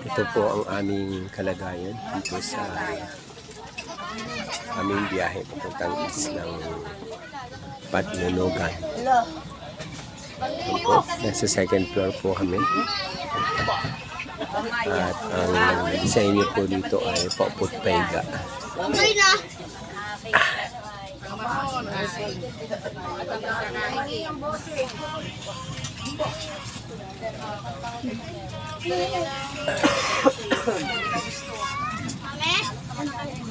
Ito po ang aming kalagayan dito sa aming biyahe papuntang islang Patnunugan. Ito po, nasa second floor po kami. At ang sa inyo po dito ay Poput Pega. Okay na. Ame?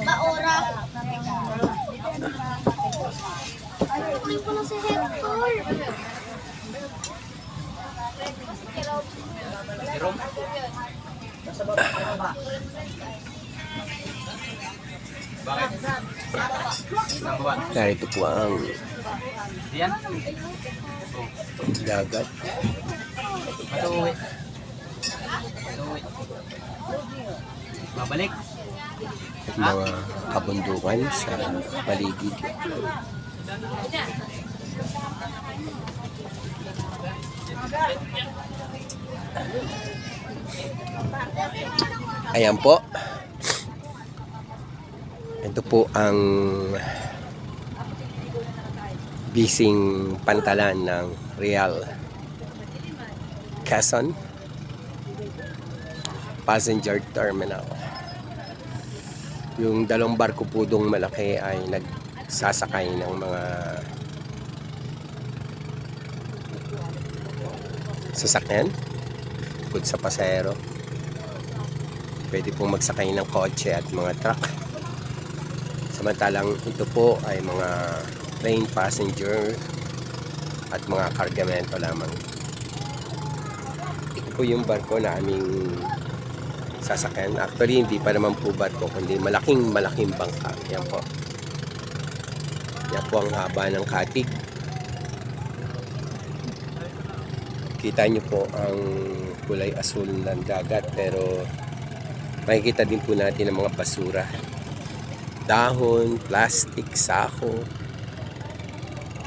Baora. Ay, ko na si Hector. Narito po ang dagat. Babalik. mga kabundukan sa paligid. Ayan po. Ito po ang bising pantalan ng Real Quezon Passenger Terminal. Yung dalawang barko po dong malaki ay nagsasakay ng mga sasakyan bukod sa pasahero. Pwede pong magsakay ng kotse at mga truck. Samantalang ito po ay mga train passenger at mga kargamento lamang. Ito po yung barko na aming sasakyan. Actually, hindi pa naman po barko, kundi malaking malaking bangka. Yan po. Yan po ang haba ng katig. Kita nyo po ang kulay asul ng dagat pero makikita din po natin ang mga basura. Dahon, plastic, sako,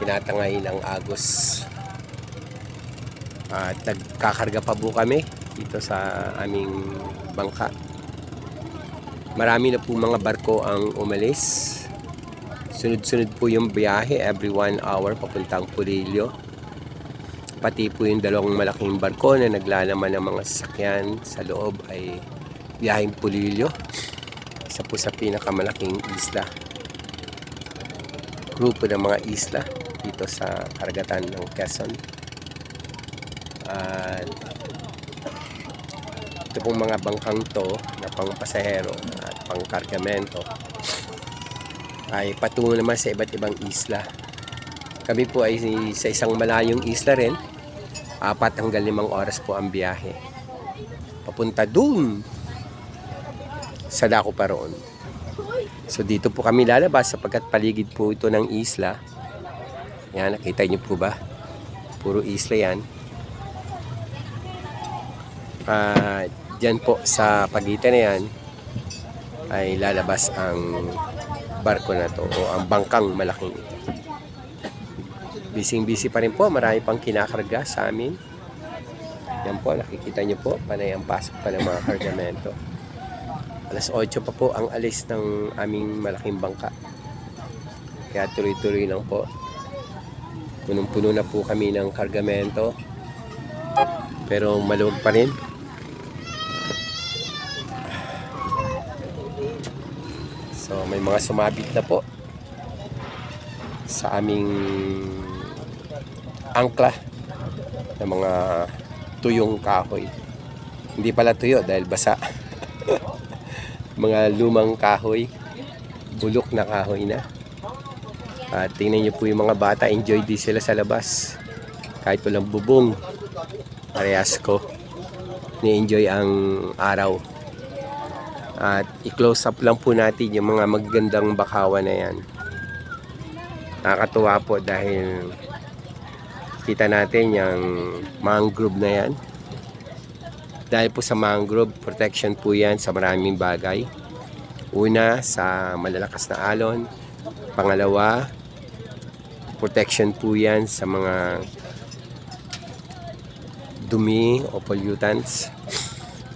tinatangay ng agos. At nagkakarga pa po kami dito sa aming bangka. Marami na po mga barko ang umalis. Sunod-sunod po yung biyahe every one hour papuntang Purillo. Pati po yung dalawang malaking barko na naglalaman ng mga sasakyan sa loob ay biyaheng Purillo. Isa po sa pinakamalaking isla. Grupo ng mga isla dito sa karagatan ng Quezon. At ito pong mga bangkang to na pang pasahero at pang kargamento ay patungo naman sa iba't ibang isla. Kami po ay sa isang malayong isla rin. Apat hanggang limang oras po ang biyahe. Papunta dun sa dako pa roon. So dito po kami lalabas sapagkat paligid po ito ng isla. Yan, nakita niyo po ba? Puro isla yan. At dyan po sa pagitan na yan ay lalabas ang barko na to o ang bangkang malaking ito. Bising-busy pa rin po, marami pang kinakarga sa amin. Yan po, nakikita nyo po, panay ang pasok pa ng mga kargamento. Alas 8 pa po ang alis ng aming malaking bangka. Kaya tuloy-tuloy lang po. Punong-puno na po kami ng kargamento. Pero maluwag pa rin. So may mga sumabit na po sa aming angkla ng mga tuyong kahoy. Hindi pala tuyo dahil basa. mga lumang kahoy, bulok na kahoy na. At tingnan niyo po yung mga bata, enjoy din sila sa labas. Kahit walang bubong, parehas ko. Ni-enjoy ang araw. At i-close up lang po natin yung mga magandang bakawan na yan. Nakakatuwa po dahil kita natin yung mangrove na yan. Dahil po sa mangrove, protection po yan sa maraming bagay. Una, sa malalakas na alon. Pangalawa, protection po yan sa mga dumi o pollutants.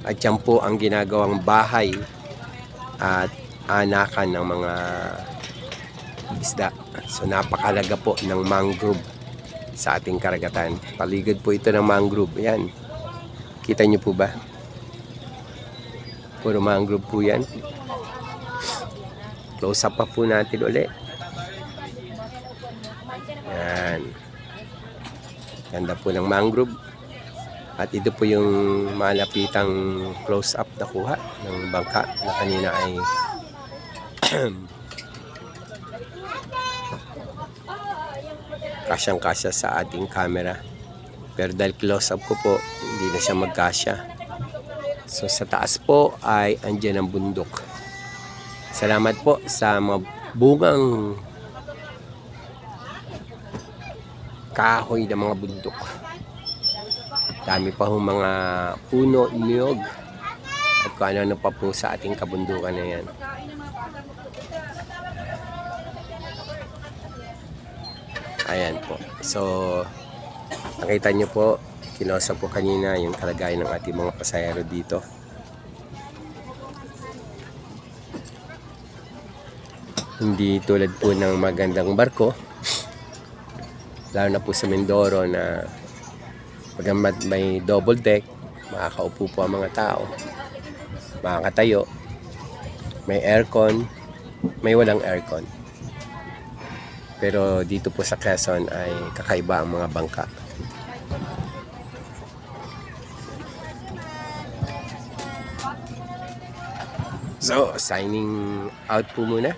At yan po ang ginagawang bahay at anakan ng mga isda. So napakalaga po ng mangrove sa ating karagatan. Paligid po ito ng mangrove. Yan. Kita niyo po ba? Puro mangrove po yan. Close up pa po natin ulit. Yan. Ganda po ng mangrove. At ito po yung malapitang close up na kuha ng bangka na kanina ay kasyang kasya sa ating camera. Pero dahil close up ko po, hindi na siya magkasya. So sa taas po ay andyan ang bundok. Salamat po sa mga bungang kahoy ng mga bundok. Dami pa hong mga puno, niyog, at kung ano-ano pa po sa ating kabundukan na yan. Ayan po. So, nakita nyo po, kinosa po kanina yung kalagayan ng ating mga pasahero dito. Hindi tulad po ng magandang barko, lalo na po sa Mindoro na Pagamat may double deck, makakaupo po ang mga tao, makakatayo, may aircon, may walang aircon. Pero dito po sa Quezon ay kakaiba ang mga bangka. So, signing out po muna.